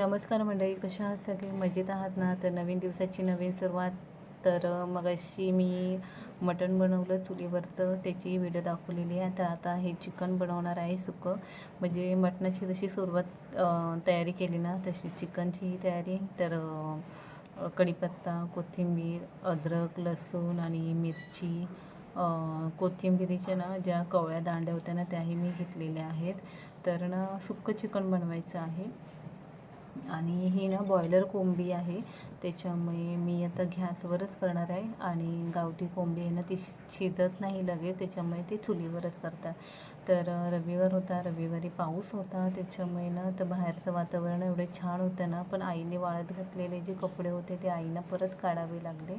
नमस्कार मंडळी कशा आहात सगळे? मजेत आहात ना? तर नवीन दिवसाची नवीन सुरुवात. तर मग अशी मी मटण बनवलं चुलीवरचं त्याची व्हिडिओ दाखवलेली आहे. तर आता हे चिकन बनवणार आहे सुकं. म्हणजे मटणाची जशी सुरुवात तयारी केली ना तशी चिकनचीही तयारी. तर कढीपत्ता कोथिंबीर अद्रक लसूण आणि मिरची कोथिंबिरीच्या ना ज्या कवळ्या दांड्या होत्या ना त्याही मी घेतलेल्या आहेत. तर ना सुक्कं चिकन बनवायचं आहे. आणि ही ना बॉयलर कोंबडी आहे. त्याच्यामुळे मी आता गॅसवरच करणार आहे आणि गावठी कोंबडी आहे ना ती शिजत नाही लगेच त्याच्यामुळे ते चुलीवरच करतात. तर रविवार होता रविवारी पाऊस होता त्याच्यामुळे ना तर बाहेरचं वातावरण एवढे छान होतं ना पण आईने वाळत घातलेले जे कपडे होते ते आईना परत काढावे लागले.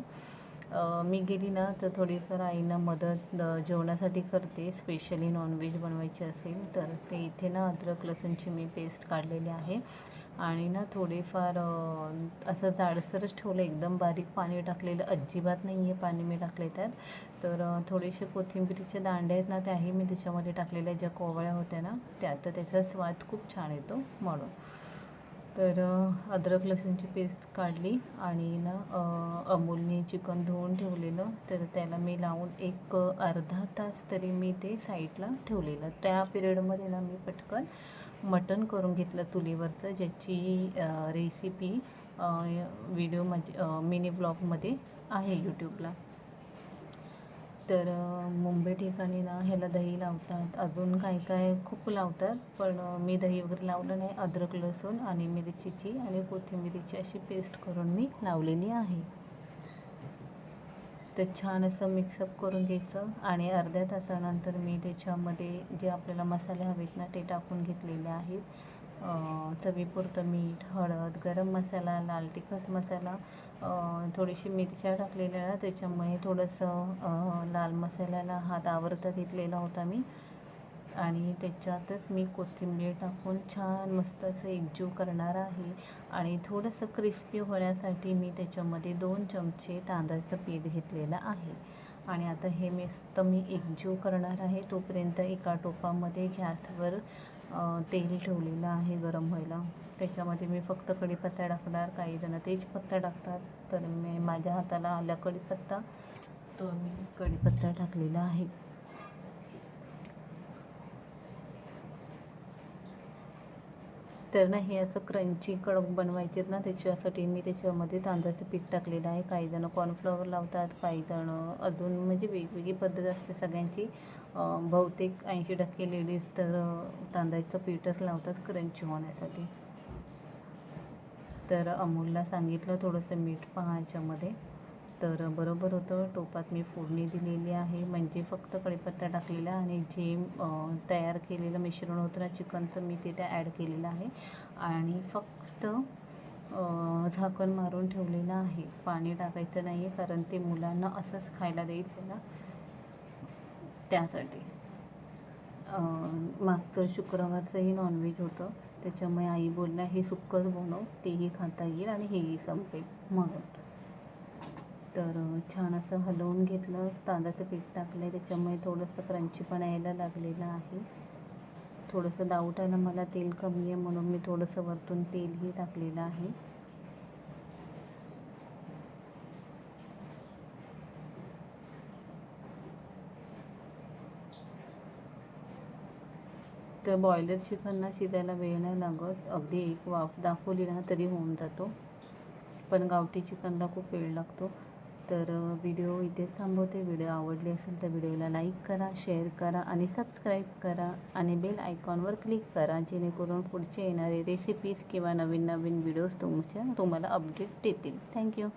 मी गेली ना तर थोडीफार आईना मदत जेवणासाठी करते. स्पेशली नॉनव्हेज बनवायची असेल तर ते इथे ना अद्रक लसूणची मी पेस्ट काढलेली आहे. आणि ना थोडेफार असं जाडसरच ठेवलं. एकदम बारीक पाणी टाकलेलं. अजिबात नाही आहे पाणी मी टाकले त्यात. तर थोडेसे कोथिंबिरीचे दांडे आहेत ना त्याही मी त्याच्यामध्ये टाकलेल्या ज्या कोवळ्या होत्या ना त्या. तर त्याचा स्वाद खूप छान येतो म्हणून. तर अद्रक लसूणची पेस्ट काढली आणि ना अमूलने चिकन धुवून ठेवलेलं. तर त्याला मी लावून एक अर्धा तास तरी मी ते साईडला ठेवलेलं. त्या पिरियडमध्ये ना मी पटकन मटण करून घेतलं चुलीवरचं ज्याची रेसिपी व्हिडिओ माझी मिनी व्लॉगमध्ये आहे यूट्यूबला तर मुंबई ठिकाणी ना ह्याला दही लावतात. अजून काय काय खूप लावतात पण मी दही वगैरे लावलं नाही. अद्रक लसूण आणि मिरचीची आणि कोथिंबिरीची अशी पेस्ट करून मी लावलेली आहे. ते छान असं मिक्सअप करून घ्यायचं आणि अर्ध्या तासानंतर मी त्याच्यामध्ये जे आपल्याला मसाले हवेत ना ते टाकून घेतलेले आहेत. चवीपुरतं मीठ हळद गरम मसाला लाल तिखट मसाला थोडीशी मिरच्या टाकलेल्या ना त्याच्यामुळे थोडंसं लाल मसाल्याला हात आवरता घेतलेला होता मी. आणि त्याच्यातच मी कोथिंबीर टाकून छान मस्त असं एकजीव करणार आहे. आणि थोडंसं क्रिस्पी होण्यासाठी मी त्याच्यामध्ये दोन चमचे तांदळाचं पीठ घेतलेलं आहे. आणि आता हे मस्त मी एकजीव करणार आहे. तोपर्यंत एका टोपामध्ये गॅसवर तेल ठेवलेलं आहे गरम व्हायला. त्याच्यामध्ये मी फक्त कढीपत्ता टाकणार. काही जण तेजपत्ता टाकतात. तर मी माझ्या हाताला आला कढीपत्ता. तो मी कढीपत्ता टाकलेला आहे. तर ना हे असं क्रंची कडक बनवायचे आहेत ना त्याच्यासाठी मी त्याच्यामध्ये तांदळाचं पीठ टाकलेलं आहे. काहीजणं कॉर्नफ्लॉवर लावतात काहीजणं अजून म्हणजे वेगवेगळी पद्धत असते सगळ्यांची. बहुतेक ऐंशी टक्के लेडीज तर तांदळाचं पीठच लावतात क्रंची होण्यासाठी. तर अमूलला सांगितलं थोडंसं मीठ पहा ह्याच्यामध्ये तर बरोबर होतं. टोपात मी फोडणी दिलेली आहे. म्हणजे फक्त कढीपत्ता टाकलेला आणि जे तयार केलेलं मिश्रण होतं ना चिकनचं मी ते त्या ॲड केलेलं आहे. आणि फक्त झाकण मारून ठेवलेलं आहे. पाणी टाकायचं नाही आहे कारण ते मुलांना असंच खायला द्यायचं ना. त्यासाठी. मागचं शुक्रवारचंही नॉनव्हेज होतं. त्याच्यामुळे आई बोलल्या हे सुक्कच बनव तेही खाता येईल आणि हेही संपेल. म्हणून. तर छान असं हलवून घेतलं. तांदळाचं पीठ टाकलं आहे त्याच्यामुळे थोडंसं क्रंचीपणा यायला लागलेलं आहे. थोडंसं दावटायला मला तेल कमी आहे म्हणून मी थोडंसं वरतून तेलही टाकलेलं आहे. तर बॉयलर चिकन ना शिजायला वेळ नाही लागत. अगदी एक वाफ दाखवली ना तरी होऊन जातो. पण गावठी चिकनला खूप वेळ लागतो. तर व्हिडिओ इथेच थांबवते. व्हिडिओ आवडली असेल तर व्हिडिओला लाईक करा शेअर करा आणि सबस्क्राईब करा आणि बेल आयकॉनवर क्लिक करा जेणेकरून पुढचे येणारे रेसिपीज किंवा नवीन नवीन व्हिडिओज तुमच्या तुम्हाला अपडेट देतील. थँक्यू